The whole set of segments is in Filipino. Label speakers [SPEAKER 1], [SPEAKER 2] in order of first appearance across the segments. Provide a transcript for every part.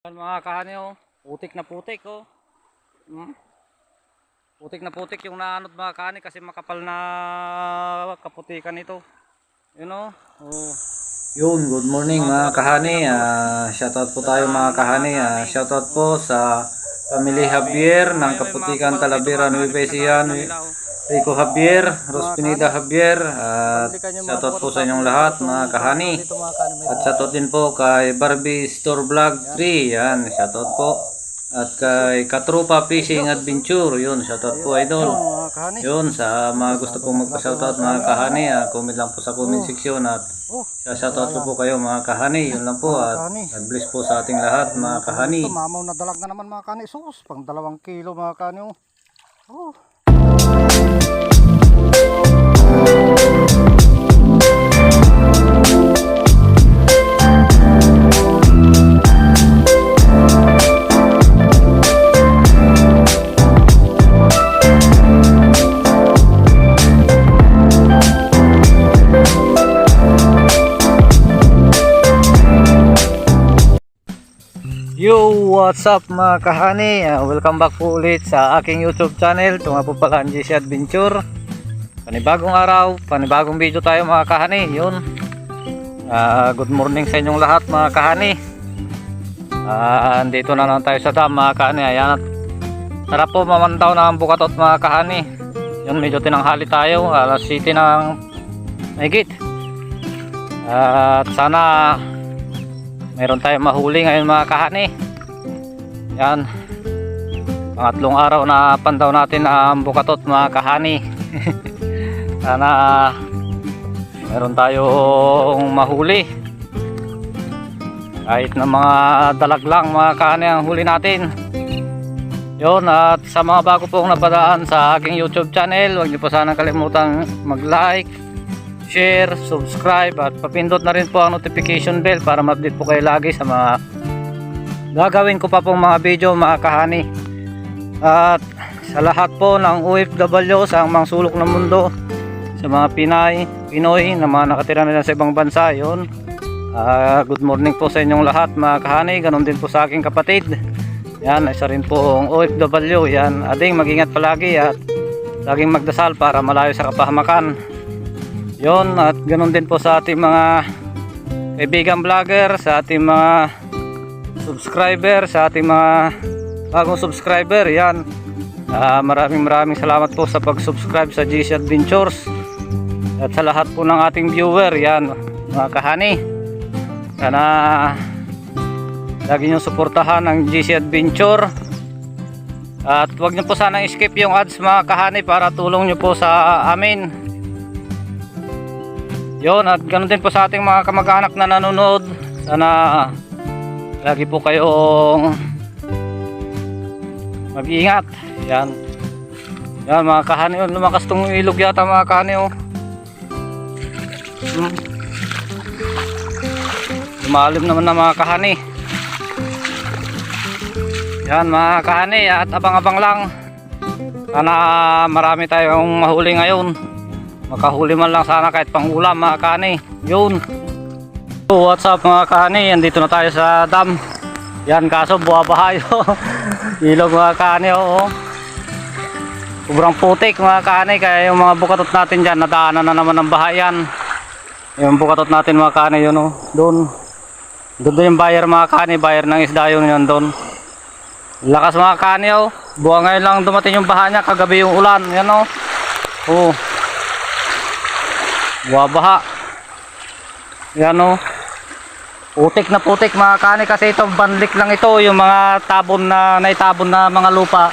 [SPEAKER 1] Yan mga kahani oh. Putik na putik oh. Hmm? Putik na putik yung naanod mga kahani kasi makapal na kaputikan ito. Yun oh. Oh.
[SPEAKER 2] Yun, good morning mga kahani. Ah, shoutout po tayo mga kahani. Ah, shoutout po sa Family Javier ng Kaputikan Ecija, Nue- Rico Javier, Rospinida Javier. At shoutout po sa inyong lahat mga kahani. At shoutout din po kay Barbie Store Vlog 3. Yan, shoutout po. At kay Katrupa Fishing Adventure. Yun, shoutout po idol. Yun, sa mga gusto pong magpa-shoutout mga kahani, ah, comment lang po sa comment section at
[SPEAKER 1] Oh.
[SPEAKER 2] shoutout ko po kayo mga kahani. Yun lang po at. God bless po sa ating lahat mga kahani.
[SPEAKER 1] Mamaw na dalag na naman mga kahani. Sus, pang dalawang kilo mga kahani oh.
[SPEAKER 2] Yo, what's up mga kahani? Ah, welcome back po ulit sa aking YouTube channel. Ito nga po pala ang GC Adventure. Panibagong araw, panibagong video tayo mga kahani. Yun. Ah, good morning sa inyong lahat mga kahani. Ah, andito na naman tayo sa dam mga kahani. Ayan. Tara po mamantaw na ang bukatot mga kahani. Yun, medyo tinanghali tayo. Alas city ng mahigit. At sana meron tayong mahuli ngayon mga kahani yan pangatlong araw na pandaw natin ang bukatot mga kahani sana meron tayong mahuli. Kahit na mga dalag lang mga kahani ang huli natin. Yun at sa mga bago pong napadaan sa aking youtube channel huwag niyo po sana kalimutang mag like share, subscribe at papindot na rin po ang notification bell para ma-update po kayo lagi sa mga gagawin ko pa pong mga video mga kahani at sa lahat po ng OFW sa mga sulok ng mundo sa mga Pinay, Pinoy na mga nakatira nila sa ibang bansa yon good morning po sa inyong lahat mga kahani ganun din po sa aking kapatid yan isa rin po ang OFW yan ading magingat palagi at laging magdasal para malayo sa kapahamakan yon at ganun din po sa ating mga kaibigan vlogger, sa ating mga subscriber, sa ating mga bagong subscriber. Yan. Ah, maraming maraming salamat po sa pag-subscribe sa GC Adventures. At sa lahat po ng ating viewer, yan, mga kahani. Sana lagi nyo suportahan ang GC Adventure. At wag nyo po sana skip yung ads mga kahani para tulong nyo po sa amin Yon at ganoon din po sa ating mga kamag-anak na nanonood. Sana lagi po kayong mag-iingat. Yan. Yan mga kahani, lumakas tong ilog yata mga kahani oh. Hmm. Lumalim naman na mga kahani. Yan mga kahani at abang-abang lang. Sana marami tayong mahuli ngayon. Makahuli man lang sana kahit pang ulam mga kani yun. So what's up mga kani andito na tayo sa dam. Yan kaso buwabahayo ilog mga kani oo. Sobrang putik mga kani kaya yung mga bukatot natin dyan nadaanan na naman ng bahayan yung bukatot natin mga kani yun oh doon doon doon yung buyer mga kani buyer ng isda yun yun doon lakas mga kani oh buwa ngayon lang dumating yung baha niya kagabi yung ulan yan oh oh Wabaha. Yan o. Putik na putik mga kani kasi ito banlik lang ito yung mga tabon na naitabon na mga lupa.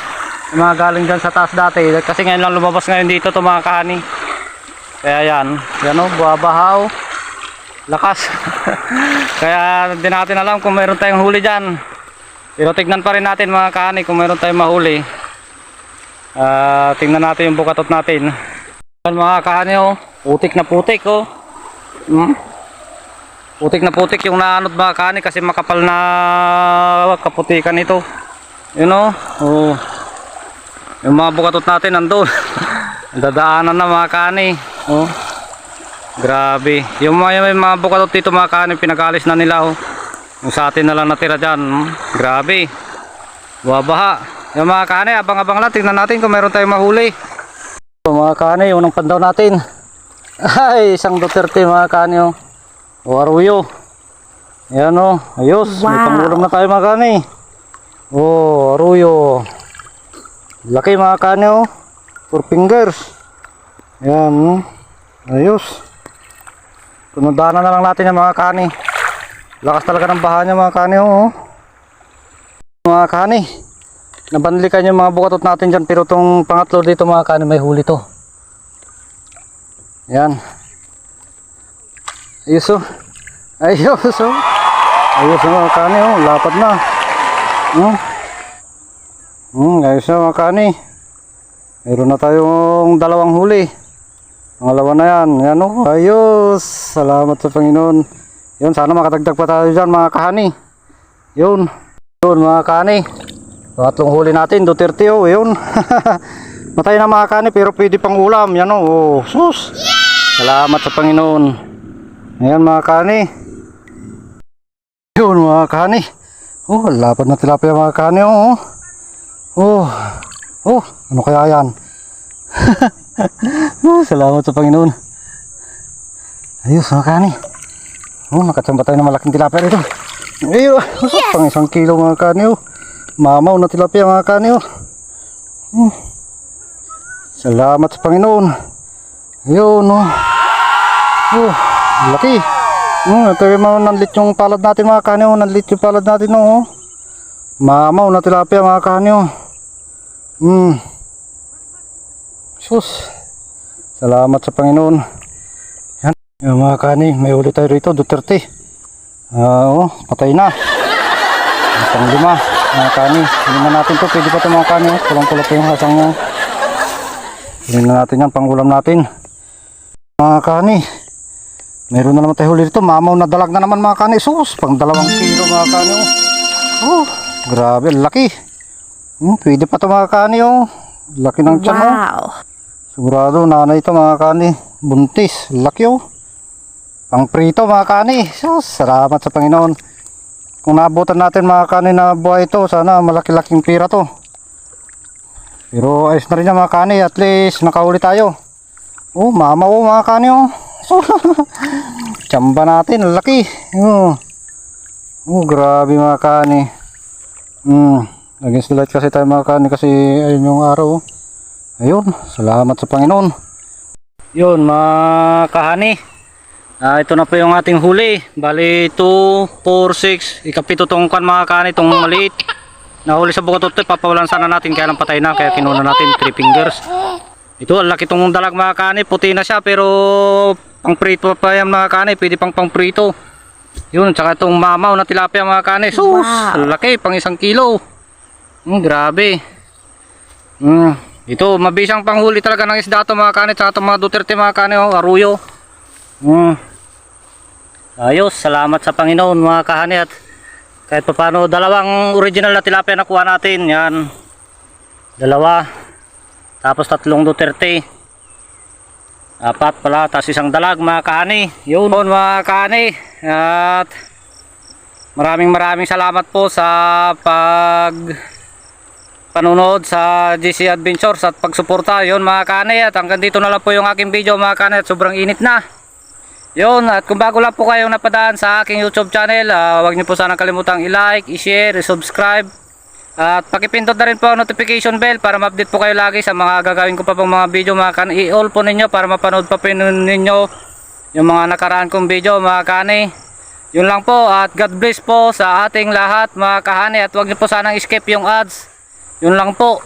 [SPEAKER 2] Yung mga galing dyan sa taas dati. Kasi ngayon lang lumabas ngayon dito to mga kani. Kaya yan. Yan o. Buwabaha o. Lakas. Kaya hindi natin alam kung mayroon tayong huli dyan. Pero tignan pa rin natin mga kani kung mayroon tayong mahuli. Ah, tingnan natin yung bukatot natin. Yan mga kahani oh. Putik na putik oh. Hmm? Putik na putik yung naanod mga kahani kasi makapal na kaputikan ito. Yun oh. oh. Yung mga bukatot natin nandun. Dadaanan na mga kahani. Oh. Grabe. Yung mga, yung mga bukatot dito mga kahani pinagalis na nila oh. Yung sa atin na lang natira dyan. hmm. Grabe. Buwabaha. Yung mga kane, abang-abang lang. Tingnan natin kung meron tayong mahuli. So, mga kane, unang pandaw natin. Ay, isang Duterte mga kane. Oh. O aruyo. Ayan o. Ayos. May pangulam na tayo mga kane. Oh, aruyo. Laki mga kane oh. Four fingers. Ayan. Oh. Ayos. Kunundahan na lang natin yung mga kani. Lakas talaga ng baha niya mga kani oh. Mga kani. Nabanlikan yung mga bukatot natin dyan pero tong pangatlo dito mga kani may huli to. Yan. Ayos oh. Ayos oh. Ayos oh mga kani oh. Lapad na. Hmm. Hmm, ayos na mga kani. Meron na tayong dalawang huli. Pangalawa na yan. Yan o. Ayos. Salamat sa Panginoon. Yun, sana makatagdag pa tayo dyan mga kahani. Yun. Yun mga kahani. Tatlong huli natin. Duterte o. Yun. Matay na mga kahani pero pwede pang ulam. Yan o. Oh, sus. Salamat sa Panginoon. Ayan mga kahani. Yun mga kahani. Oh, lapad na tilapia mga kahani o. Oh. Oh, ano kaya yan? Oh, salamat sa Panginoon. Ayos, mga kani. Oh, nakachamba tayo ng malaking tilapia rito. Ayun, pang isang kilo mga kani. Oh. Mamaw na tilapia mga kani. Oh. Hmm. Salamat sa Panginoon. Ayun, oh. Oh, laki. Hmm, ito yung mga nanlit yung palad natin mga kani. Oh. Nanlit yung palad natin. Oh. Mamaw na tilapia mga kani. Oh. Hmm. Sus. Salamat sa Panginoon. Yan. Yung mga kani, may ulit tayo rito, Duterte. Ah, oh, patay na. Ang pang lima, mga kani. Tingnan natin to, pwede pa ito mga kani. oh. Kulang-kulang pa yung hasang nyo. Tingnan natin yan, pangulam natin. Mga kani. Meron na naman tayo huli rito. Mamaw na dalag na naman mga kani. Sus, pang dalawang kilo mga kani. Oh, oh grabe, laki. Hmm, pwede pa ito mga kani. Oh. Laki ng tiyan. Oh. Sigurado nanay ito mga kani. Buntis. Laki oh. Pang prito mga kani. So, salamat sa Panginoon. Kung naabutan natin mga kani na buhay ito, sana malaki-laking pira to. Pero ayos na rin yan mga kani. At least nakahuli tayo. Oh, mama oh mga kani oh. Tsamba natin. Laki. Oh. Oh, grabe mga kani. Hmm. Against the light kasi tayo mga kani kasi ayun yung araw oh. Ayun, salamat sa Panginoon. Yun, mga kahani. Ah, ito na po yung ating huli. Bali, 2, 4, 6. Ikapito tong kan mga kahani, itong maliit. Nahuli sa bukatot ito, papawalan sana natin kaya lang patay na. Kaya kinuna natin 3 fingers. Ito, ang laki itong dalag mga kahani. Puti na siya pero pang prito pa yan mga kahani. Pwede pang pang prito. Yun, tsaka itong mamaw na tilapia mga kahani. Sus,
[SPEAKER 3] Wow.
[SPEAKER 2] laki, pang isang kilo. Hmm, grabe. Hmm. Ito, mabisang panghuli talaga ng isda to mga kanit sa mga Duterte mga kanit, oh, aruyo. Hmm. Ayos, salamat sa Panginoon mga kahanit. Kahit pa paano, dalawang original na tilapia nakuha natin. Yan. Dalawa. Tapos tatlong Duterte. Apat pala, tapos isang dalag mga kahani. Yun mga kahani. At maraming maraming salamat po sa pag panunood sa GC Adventures at pagsuporta. Yun mga kanay at hanggang dito na lang po yung aking video mga kanay at sobrang init na. Yun at kung bago lang po kayong napadaan sa aking YouTube channel, ah, huwag niyo po sana kalimutang i-like, i-share, i-subscribe. At pakipindot na rin po ang notification bell para ma-update po kayo lagi sa mga gagawin ko pa pong mga video mga kanay. I-all po ninyo para mapanood pa po ninyo yung mga nakaraan kong video mga kanay. Yun lang po at God bless po sa ating lahat mga kahani at huwag niyo po sanang skip yung ads. Yun lang po.